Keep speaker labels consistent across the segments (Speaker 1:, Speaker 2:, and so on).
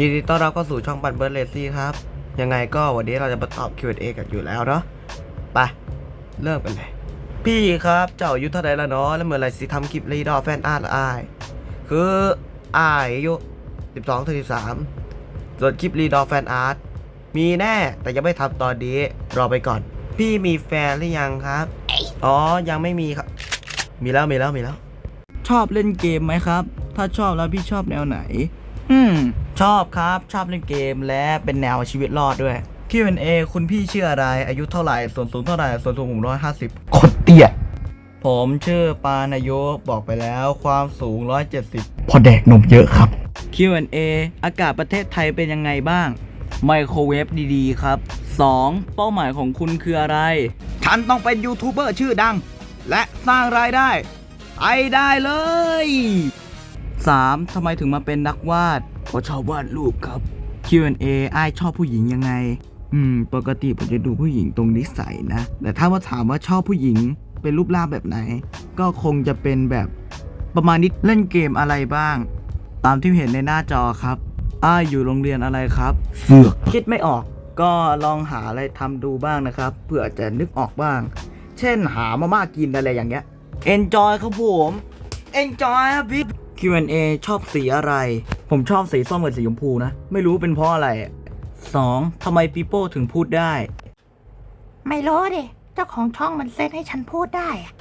Speaker 1: ยินดีต้อนรับเข้าสู่ช่องปันเบิร์ดเลซี่ครับ ยังไงก็วันนี้เราจะมาตอบ Q&A กันอยู่แล้วเนาะไปเริ่มกันเลย พี่ครับเจ้าอายุเท่าไหรแล้วเนาะแล้วเมื่อไรสิทำคลิปรีดอแฟนอาร์ตอายคืออายอายุ12ถึง13ส่วนคลิปรีดอแฟนอาร์ตมีแน่แต่ยังไม่ทำตอนนี้รอไปก่อน พี่มีแฟนหรือยังครับ อ๋อยังไม่มีครับ มีแล้วมีแล้วมีแล้ว
Speaker 2: ชอบเล่นเกมไหมครับ ถ้าชอบแล้วพี่ชอบแนวไหน อืม
Speaker 1: ชอบครับ ชอบเล่นเกมและเป็นแนวชีวิตรอดด้วย Q&A คุณพี่ชื่ออะไร อายุเท่าไหร่ ส่วนสูงเท่าไหร่ ส่วนสูงผมร้อยห้าสิบ
Speaker 2: คนเตี้ย
Speaker 1: ผมชื่อปานอายุบอกไปแล้ว ความสูง170
Speaker 2: พอแดกนมเยอะครับ Q&A อากาศประเทศไทยเป็นยังไงบ้าง ไมโครเวฟดีๆ ครับ 2. เป้าหมายของคุณคืออะไร ฉันต้องเป็นยูทูบเบอร์ชื่อดัง และสร้างรายได้ ไปได้เลย 3. ทำไมถึงมาเป็นนักวาด เพราะชอบวาดรูปครับ Q&A อ้ายชอบผู้หญิงยังไง อืม ปกติผมจะดูผู้หญิงตรงนิสัยนะ แต่ถ้าว่าถามว่าชอบผู้หญิงเป็นรูปร่างแบบไหน ก็คงจะเป็นแบบประมาณนี้เล่นเกมอะไรบ้าง ตามที่เห็นในหน้าจอครับอ้ายอยู่โรงเรียนอะไรครับ เสือกคิดไม่ออก ก็ลองหาอะไรทำดูบ้างนะครับ เพื่อจะนึกออกบ้าง เช่นหามาม่ากินอะไรอย่างเงี้ย Enjoy ครับผม Enjoy ครับพี่ Q&A ชอบสีอะไร ผมชอบสีส้มกับสีชมพูนะ ไม่รู้เป็นเพราะอะไรสองทำไมปีโป้ถึงพูดได้
Speaker 3: ไม่รู้ดิ เจ้าของช่องมันเซตให้ฉันพูดได้อะ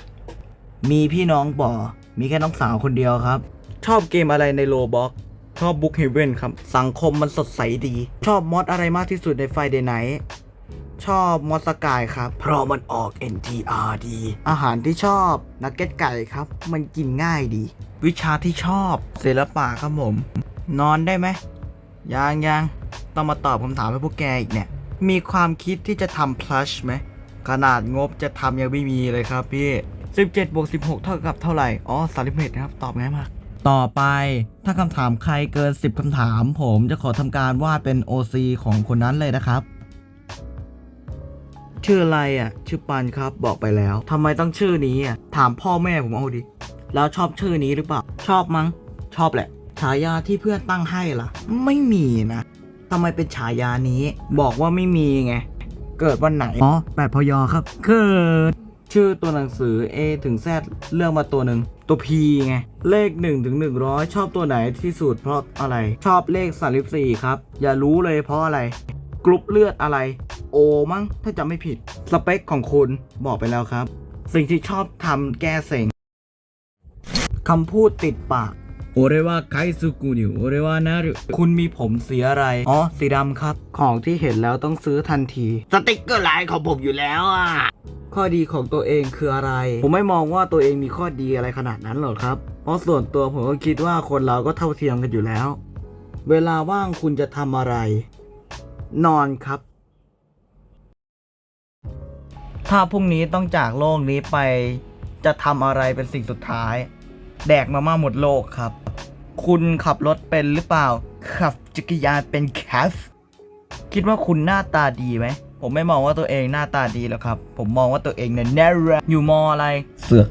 Speaker 2: มีพี่น้องบ่มีแค่น้องสาวคนเดียวครับ ชอบเกมอะไรในโลบ็อกชอบบุ๊กเฮเว่นครับ สังคมมันสดใสดี ชอบมอดอะไรมากที่สุดในไฟเดย์ไนชอบมอสกายครับ เพราะมันออก NTR ดี อาหารที่ชอบนักเก็ตไก่ครับ มันกินง่ายดี วิชาที่ชอบศิลปะครับผม นอนได้ไหมยังยังต้องมาตอบคำถามให้พวกแกอีกเนี่ย มีความคิดที่จะทำ plus ไหม ขนาดงบจะทำยังไม่มีเลยครับพี่ 17บวก16 เท่ากับเท่าไหร่ อ๋อ31นะครับ ตอบง่ายมาก ต่อไปถ้าคำถามใครเกิน 10คำถาม ผมจะขอทำการวาดเป็น OC ของคนนั้นเลยนะครับ ชื่ออะไรอะ ชื่อปันครับบอกไปแล้วทำไมต้องชื่อนี้อะ ถามพ่อแม่ผมเอาดิ แล้วชอบชื่อนี้หรือเปล่า ชอบมั้ง ชอบแหละ ฉายาที่เพื่อนตั้งให้ล่ะ ไม่มีนะทำไมเป็นฉายานี้ บอกว่าไม่มีไง เกิดวันไหน อ๋อแปดพยอครับ เกิด ชื่อตัวหนังสือ A ถึง Z เลือกมาตัวหนึ่ง ตัว P ไง เลข1ถึง100 ชอบตัวไหนที่สุดเพราะอะไร ชอบเลข34ครับ อย่ารู้เลยเพราะอะไร กรุ๊ปเลือดอะไร O มั้ง ถ้าจำไม่ผิด สเปคของคุณบอกไปแล้วครับ สิ่งที่ชอบทำแก้เซ็ง คำพูดติดปากโอเรวาไคซุกุนิโอเรวานารุคุณมีผมสีอะไร อ๋อ สีดำครับ ของที่เห็นแล้วต้องซื้อทันที สติกเกอร์ไลน์ของผมอยู่แล้วอะ ข้อดีของตัวเองคืออะไร ผมไม่มองว่าตัวเองมีข้อดีอะไรขนาดนั้นหรอกครับ เพราะส่วนตัวผมก็คิดว่าคนเราก็เท่าเทียมกันอยู่แล้ว เวลาว่างคุณจะทำอะไร นอนครับ ถ้าพรุ่งนี้ต้องจากโลกนี้ไป จะทำอะไรเป็นสิ่งสุดท้าย แดกมาม่าหมดโลกครับ คุณขับรถเป็นหรือเปล่า ขับจักรยานเป็นแคฟคิดว่าคุณหน้าตาดีไหม ผมไม่มองว่าตัวเองหน้าตาดีหรอกครับ ผมมองว่าตัวเองเนี่ยแน่รอยู่มออะไรเสือก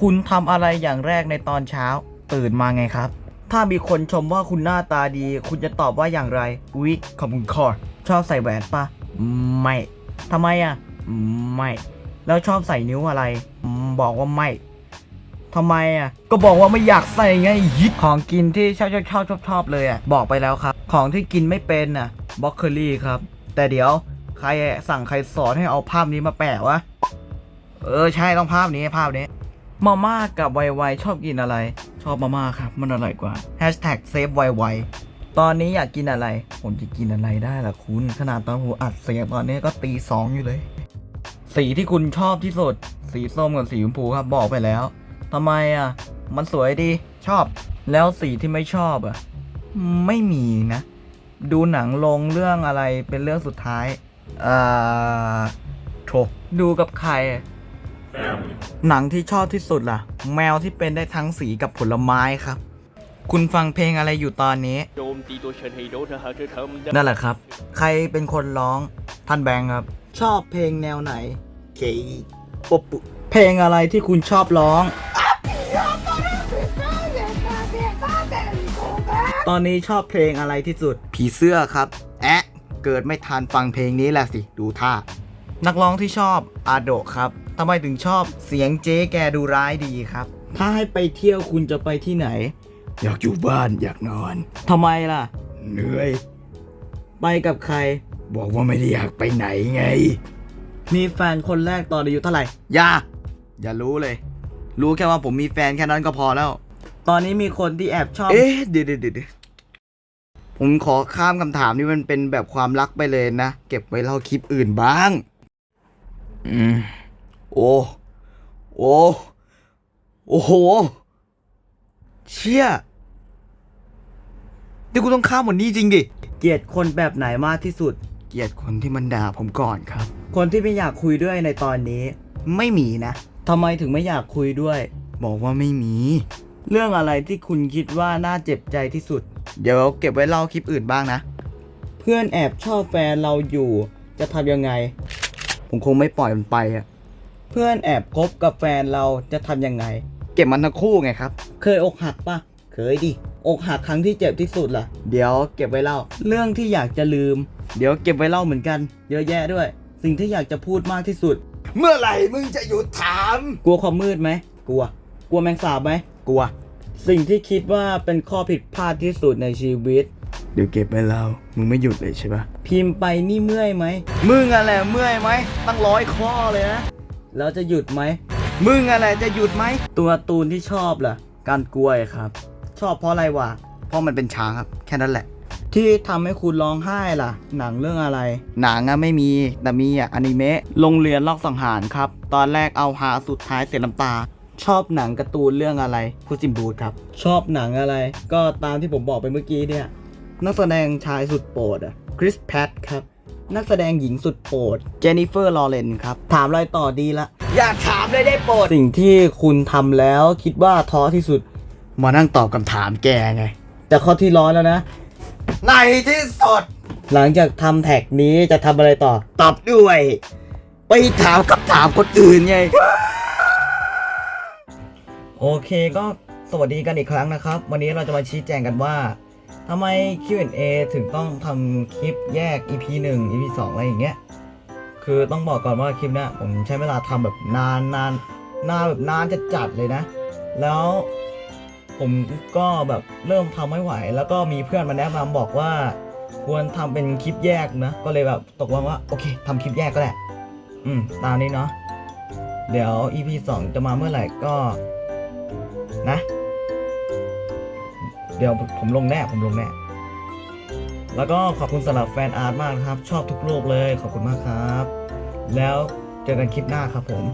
Speaker 2: คุณทำอะไรอย่างแรกในตอนเช้า ตื่นมาไงครับ ถ้ามีคนชมว่าคุณหน้าตาดี คุณจะตอบว่าอย่างไรอุ๊ยขอบคุณคอชอบใส่แหวนปะไม่ทำไมอะ ไม่ แล้วชอบใส่นิ้วอะไรอืมบอกว่าไม่ ทำไมอะ ก็บอกว่าไม่อยากใส่ไงยิของกินที่ชอบชอบชอบชอบชอบเลยอะ บอกไปแล้วครับ ของที่กินไม่เป็นอะบล็อกเคอรี่ครับ แต่เดี๋ยวใครสั่งใครสอนให้เอาภาพนี้มาแปะวะ เออใช่ต้องภาพนี้ภาพนี้ มาม่ากับไวไวชอบกินอะไร ชอบมาม่าครับ มันอร่อยกว่า Hashtag save ไวไวตอนนี้อยากกินอะไร ผมจะกินอะไรได้ล่ะคุณ ขนาดตอนผมอัดเสียงตอนนี้ก็ตีสองอยู่เลย สีที่คุณชอบที่สุด สีส้มกับสีชมพูครับบอกไปแล้ว ทำไมอะ มันสวยดีชอบ แล้วสีที่ไม่ชอบอะ ไม่มีนะ ดูหนังลงเรื่องอะไรเป็นเรื่องสุดท้ายอ่าโถดูกับใครอะหนังที่ชอบที่สุดล่ะ แมวที่เป็นได้ทั้งสีกับผลไม้ครับ คุณฟังเพลงอะไรอยู่ตอนนี้
Speaker 4: โจมตีตัวฉันให้โดนถ้าหากเธอทำได้
Speaker 2: นั่นแหละครับ ใครเป็นคนร้องท่านแบงค์ครับ ชอบเพลงแนวไหน เคปบปุเพลงอะไรที่คุณชอบร้อง ตอนนี้ชอบเพลงอะไรที่สุด
Speaker 1: ผีเสื้อครับ
Speaker 2: แอะ เกิดไม่ทันฟังเพลงนี้แหละสิ ดูท่า นักร้องที่ชอบอาโดะครับทำไมถึงชอบเสียงเจ๊แกดูร้ายดีครับ ถ้าให้ไปเที่ยวคุณจะไปที่ไหน
Speaker 1: อยากอยู่บ้านอยากนอน
Speaker 2: ทำไมล่ะ
Speaker 1: เหนื่อย
Speaker 2: ไปกับใคร
Speaker 1: บอกว่าไม่ได้อยากไปไหนไง
Speaker 2: มีแฟนคนแรกตอนอายุเท่าไหร่
Speaker 1: อย่า อย่ารู้เลย รู้แค่ว่าผมมีแฟนแค่นั้นก็พอแล้ว
Speaker 2: ตอนนี้มีคนที่แอบชอบ
Speaker 1: เอ๊ะเดี๋ยวเดี๋ยวเดี๋ยวผมขอข้ามคำถามนี่มันเป็นแบบความรักไปเลยนะ เก็บไว้เล่าคลิปอื่นบ้าง อืม โอ้ โอ้ โอ้โห เชี่ยนี่กูต้องข้ามหมดนี้จริงดิ
Speaker 2: เกลียดคนแบบไหนมากที่สุด
Speaker 1: เกลียดคนที่มันด่าผมก่อนครับ
Speaker 2: คนที่ไม่อยากคุยด้วยในตอนนี้
Speaker 1: ไม่มีนะ
Speaker 2: ทำไมถึงไม่อยากคุยด้วย
Speaker 1: บอกว่าไม่มี
Speaker 2: เรื่องอะไรที่คุณคิดว่าน่าเจ็บใจที่สุด
Speaker 1: เดี๋ยวเก็บไว้เล่าคลิปอื่นบ้างนะ
Speaker 2: เพื่อนแอบชอบแฟนเราอยู่ จะทำยังไง
Speaker 1: ผมคงไม่ปล่อยมันไปอะ
Speaker 2: เพื่อนแอบคบกับแฟนเราจะทำยังไง
Speaker 1: เก็บมันทั้งคู่ไงครับ
Speaker 2: เคยอกหักปะเคยดิ อกหักครั้งที่เจ็บที่สุดล่ะ
Speaker 1: เดี๋ยวเก็บไว้เล่า
Speaker 2: เรื่องที่อยากจะลืม
Speaker 1: เดี๋ยวเก็บไว้เล่าเหมือนกัน
Speaker 2: เยอะแยะด้วย สิ่งที่อยากจะพูดมากที่สุด
Speaker 1: เมื่อไหร่มึงจะหยุดถาม
Speaker 2: กลัวความมืดไหม กลัว กลัวแมงสาบไหม
Speaker 1: กลัว
Speaker 2: สิ่งที่คิดว่าเป็นข้อผิดพลาดที่สุดในชีวิต
Speaker 1: เดี๋ยวเก็บไว้เล่ามึงไม่หยุดเลยใช่ปะ
Speaker 2: พิมพ์ไปนี่เมื่อยไหม
Speaker 1: มึงอะไรเมื่อยไหม ตั้งร้อยข้อเลยนะ
Speaker 2: แล้วจะหยุดไหม
Speaker 1: มึงอะไรจะหยุดไหม
Speaker 2: ตัวตูนที่ชอบล่ะ การกล้วยครับ ชอบเพราะอะไรวะ
Speaker 1: เพราะมันเป็นช้างครับ แค่นั้นแหละ
Speaker 2: ที่ทำให้คุณร้องไห้ล่ะ หนังเรื่องอะไร
Speaker 1: หนังอะไม่มี แต่มีอะอนิเมะ
Speaker 2: โรงเรียนลอกสังหารครับ ตอนแรกเอาหาสุดท้ายเสียน้ำตา ชอบหนังการ์ตูนเรื่องอะไรพูดจิมบูดครับ ชอบหนังอะไร ก็ตามที่ผมบอกไปเมื่อกี้เนี่ย นักแสดงชายสุดโปรดอะคริสแพทครับ นักแสดงหญิงสุดโปรดเจนนิเฟอร์ลอเรนครับ ถามอะไรต่อดีละ
Speaker 1: อยากถามเลยได้โปรด
Speaker 2: สิ่งที่คุณทำแล้วคิดว่าท้อที่สุด
Speaker 1: มานั่งตอบคำถามแกไง
Speaker 2: แต่ข้อที่ร้อยแล้วนะ
Speaker 1: ในที่สุด
Speaker 2: หลังจากทำแท็กนี้จะทำอะไรต่อ
Speaker 1: ตอบด้วย ไปถามคำถามคนอื่นไง
Speaker 2: โอเคก็สวัสดีกันอีกครั้งนะครับ วันนี้เราจะมาชี้แจงกันว่าทำไม Q&A ถึงต้องทำคลิปแยก EP 1 EP 2 อะไรอย่างเงี้ย คือต้องบอกก่อนว่าคลิปเนี้ยผมใช้เวลาทำแบบนานนานนานแบบนานจะจัดเลยนะ แล้วผมก็แบบเริ่มทำไม่ไหว แล้วก็มีเพื่อนมาแนะนำบอกว่า ควรทำเป็นคลิปแยกนะ ก็เลยแบบตกลงว่าโอเคทำคลิปแยกก็แหละ อืมตามนี้เนาะ เดี๋ยว EP 2 จะมาเมื่อไหร่ก็ นะ เดี๋ยวผมลงแน่ผมลงแน่ แล้วก็ขอบคุณสำหรับแฟนอาร์ตมากนะครับ ชอบทุกโลกเลยขอบคุณมากครับ แล้วเจอกันคลิปหน้าครับผม